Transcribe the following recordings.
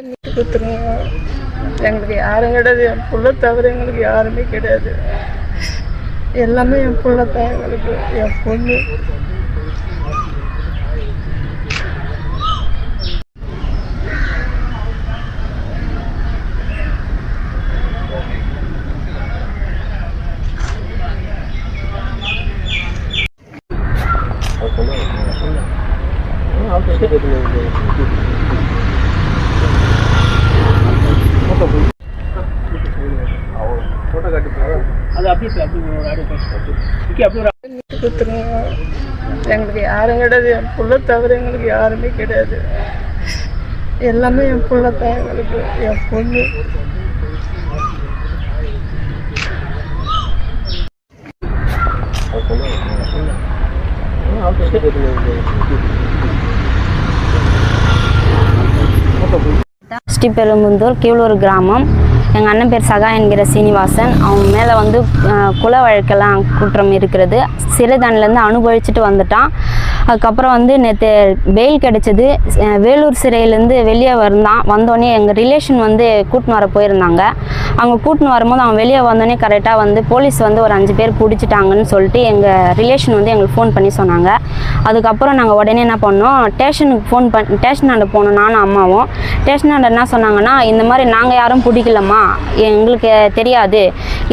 கொடுத்துருங்க எங்களுக்கு யாரும் கிடையாது. என் பிள்ளை தவிர எங்களுக்கு யாருமே கிடையாது. எல்லாமே என் பிள்ளை தான் எங்களுக்கு. என் பொண்ணு. அது அப்படியே சார் அப்படி ஒரு ஆடியோ ஓகே அப்படி ஒரு கொடுத்துருங்க. எங்களுக்கு யாரும் கிடையாது. என் புள்ள தவிர எங்களுக்கு யாருமே கிடையாது. எல்லாமே என் புள்ள தான் எங்களுக்கு. என் பொண்ணு. ஸ்ரீபெரும்புந்தூர் கீழூர் கிராமம். எங்கள் அண்ணன் பேர் சகா என்கிற சீனிவாசன். அவங்க மேலே வந்து குல வழக்கெல்லாம் குற்றம் இருக்கிறது. சிறைதன்லேருந்து அனுபவிச்சுட்டு வந்துட்டான். அதுக்கப்புறம் வந்து நேற்று பெயில் கிடச்சிது. வேலூர் சிறையிலேருந்து வெளியே வந்தான். வந்தோடனே எங்கள் ரிலேஷன் வந்து கூட்டின்னு வர போயிருந்தாங்க. அவங்க கூட்டின்னு வரும்போது அவன் வெளியே வந்தோடனே கரெக்டாக வந்து போலீஸ் வந்து ஒரு அஞ்சு பேர் பிடிச்சிட்டாங்கன்னு சொல்லிட்டு எங்கள் ரிலேஷன் வந்து எங்களுக்கு ஃபோன் பண்ணி சொன்னாங்க. அதுக்கப்புறம் நாங்கள் உடனே என்ன பண்ணோம் ஸ்டேஷனுக்கு ஃபோன் பண் ஸ்டேஷனாண்ட போனோம் நானும் அம்மாவும். ஸ்டேஷனாண்ட என்ன சொன்னாங்கன்னா இந்த மாதிரி நாங்கள் யாரும் பிடிக்கலம்மா எங்களுக்கு தெரியாது.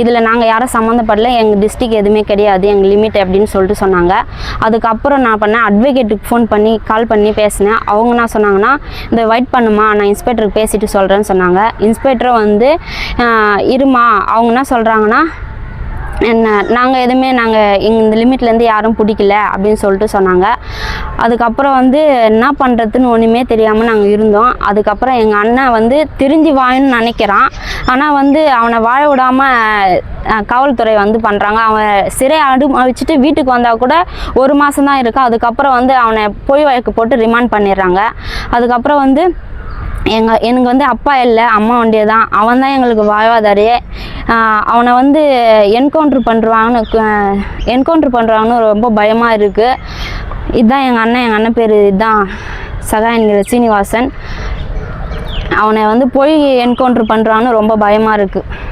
இதில் நாங்கள் யாரும் சம்மந்தப்படல எங்கள் டிஸ்ட்ரிக் எதுவுமே கிடையாது எங்கள் லிமிட் அப்படின்னு சொல்லிட்டு சொன்னாங்க. அதுக்கப்புறம் நான் பண்ணேன் அட்வொகேட்டுக்கு ஃபோன் பண்ணி கால் பண்ணி பேசினேன். அவங்க என்ன சொன்னாங்கன்னா இந்த வெயிட் பண்ணுமா நான் இன்ஸ்பெக்டருக்கு பேசிட்டு சொல்கிறேன்னு சொன்னாங்க. இன்ஸ்பெக்டரும் வந்து இருமா அவங்க என்ன சொல்கிறாங்கன்னா என்ன நாங்கள் எதுவுமே நாங்கள் இந்த லிமிட்லேருந்து யாரும் பிடிக்கல அப்படின்னு சொல்லிட்டு சொன்னாங்க. அதுக்கப்புறம் வந்து என்ன பண்ணுறதுன்னு ஒன்றுமே தெரியாமல் நாங்கள் இருந்தோம். அதுக்கப்புறம் எங்கள் அண்ணன் வந்து திரிஞ்சு வாயின்னு நினைக்கிறான். ஆனால் வந்து அவனை வாழ விடாமல் காவல்துறை வந்து பண்ணுறாங்க அவன் சிறை அடு வச்சுட்டு வீட்டுக்கு வந்தால் கூட ஒரு மாதம் தான் இருக்கும் அதுக்கப்புறம் வந்து அவனை பொய் வழக்கு போட்டு ரிமாண்ட் பண்ணிடுறாங்க. அதுக்கப்புறம் வந்து எங்கள் எனக்கு வந்து அப்பா இல்லை அம்மா ஒண்டியே தான் அவன் தான் எங்களுக்கு வாழ்வாதாரே. அவனை வந்து என்கவுண்ட்ரு பண்ணுறாங்கன்னு என்கவுண்ட்ரு பண்ணுறாங்கன்னு ரொம்ப பயமாக இருக்குது இதுதான் எங்கள் அண்ணன் எங்கள் அண்ணன் பேர் இதுதான் சகா என்கிற சீனிவாசன். அவனை வந்து போய் என்கவுண்ட்ரு பண்ணுறான்னு ரொம்ப பயமாக இருக்குது